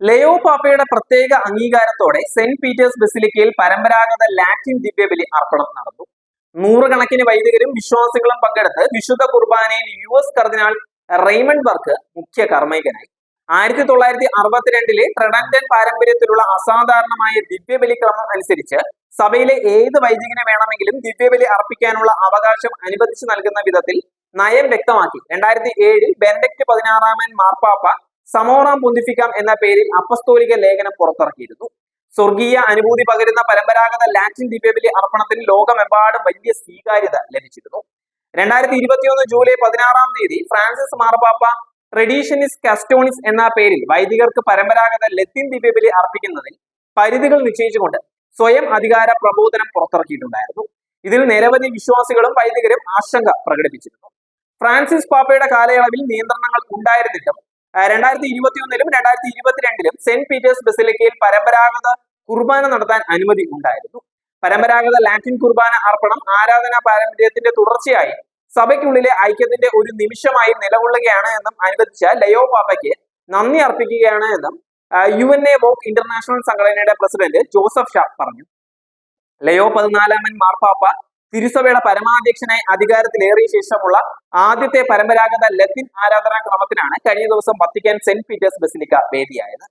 ലയോ പാപ്പയുടെ പ്രത്യേക അംഗീകാരത്തോടെ saint Peter's ബസിലിക്കയിൽ പരമ്പരാഗത ലാറ്റിൻ ദിവ്യബലി അർപ്പണം നടന്നു. നൂറുകണക്കിന് വൈദികരും വിശ്വാസികളും പങ്കെടുത്ത് വിശുദ്ധ കുർബാനയിൽ യു എസ് കർദിനാൾ റെയ്മണ്ട് ബർക്ക് മുഖ്യ കർമ്മൈകനായി. ആയിരത്തി തൊള്ളായിരത്തി അറുപത്തിരണ്ടിലെ ട്രെഡന്റൻ പാരമ്പര്യത്തിലുള്ള അസാധാരണമായ ദിവ്യബലി ക്രമം അനുസരിച്ച് സഭയിലെ ഏത് വൈദികനെ വേണമെങ്കിലും ദിവ്യബലി അർപ്പിക്കാനുള്ള അവകാശം അനുവദിച്ചു നൽകുന്ന വിധത്തിൽ നയം വ്യക്തമാക്കി. രണ്ടായിരത്തി ഏഴിൽ ബെൻഡക്ട് പതിനാറാമൻ മാർപ്പാപ്പ സമോറാം പൊന്തിഫിക്കാം എന്ന പേരിൽ അപ്പസ്തോലിക ലേഖനം പുറത്തിറക്കിയിരുന്നു. സ്വർഗീയ അനുഭൂതി പകരുന്ന പരമ്പരാഗത ലാറ്റിൻ ദ്വീപിലെ അർപ്പണത്തിന് ലോകമെമ്പാടും വലിയ സ്വീകാര്യത ലഭിച്ചിരുന്നു. രണ്ടായിരത്തി ഇരുപത്തിയൊന്ന് ജൂലൈ പതിനാറാം തീയതി ഫ്രാൻസിസ് മാർപാപ്പ ട്രഡീഷനിസ് കസ്റ്റോണിസ് എന്ന പേരിൽ വൈദികർക്ക് പരമ്പരാഗത ലത്തിൻ ദ്വീപിലെ അർപ്പിക്കുന്നതിൽ പരിധികൾ നിശ്ചയിച്ചുകൊണ്ട് സ്വയം അധികാര പ്രബോധനം പുറത്തിറക്കിയിട്ടുണ്ടായിരുന്നു. ഇതിൽ നിരവധി വിശ്വാസികളും വൈദികരും ആശങ്ക പ്രകടിപ്പിച്ചിരുന്നു. ഫ്രാൻസിസ് പാപ്പയുടെ കാലയളവിൽ നിയന്ത്രണങ്ങൾ ഉണ്ടായിരുന്നിട്ടും രണ്ടായിരത്തി ഇരുപത്തി ഒന്നിലും രണ്ടായിരത്തി ഇരുപത്തിരണ്ടിലും സെന്റ് പീറ്റേഴ്സ് ബസിലിക്കയിൽ പരമ്പരാഗത കുർബാന നടത്താൻ അനുമതി ഉണ്ടായിരുന്നു. പരമ്പരാഗത ലാറ്റിൻ കുർബാന അർപ്പണം ആരാധനാ പാരമ്പര്യത്തിന്റെ തുടർച്ചയായി സഭയ്ക്കുള്ളിലെ ഐക്യത്തിന്റെ ഒരു നിമിഷമായി നിലകൊള്ളുകയാണ് എന്നും അനുവദിച്ച ലയോ പാപ്പയ്ക്ക് നന്ദി അർപ്പിക്കുകയാണ് എന്നും U N A walk international സംഘടനയുടെ പ്രസിഡന്റ് ജോസഫ് ഷാ പറഞ്ഞു. ലയോ പതിനാലാമൻ മാർപ്പാപ്പ തിരുസഭയുടെ പരമാധ്യക്ഷനായി അധികാരത്തിലേറിയ ശേഷമുള്ള ആദ്യത്തെ പരമ്പരാഗത ലത്തിൻ ആരാധനാ ക്രമത്തിനാണ് കഴിഞ്ഞ ദിവസം വത്തിക്കാൻ സെന്റ് പീറ്റേഴ്സ് ബസിലിക്ക വേദിയായത്.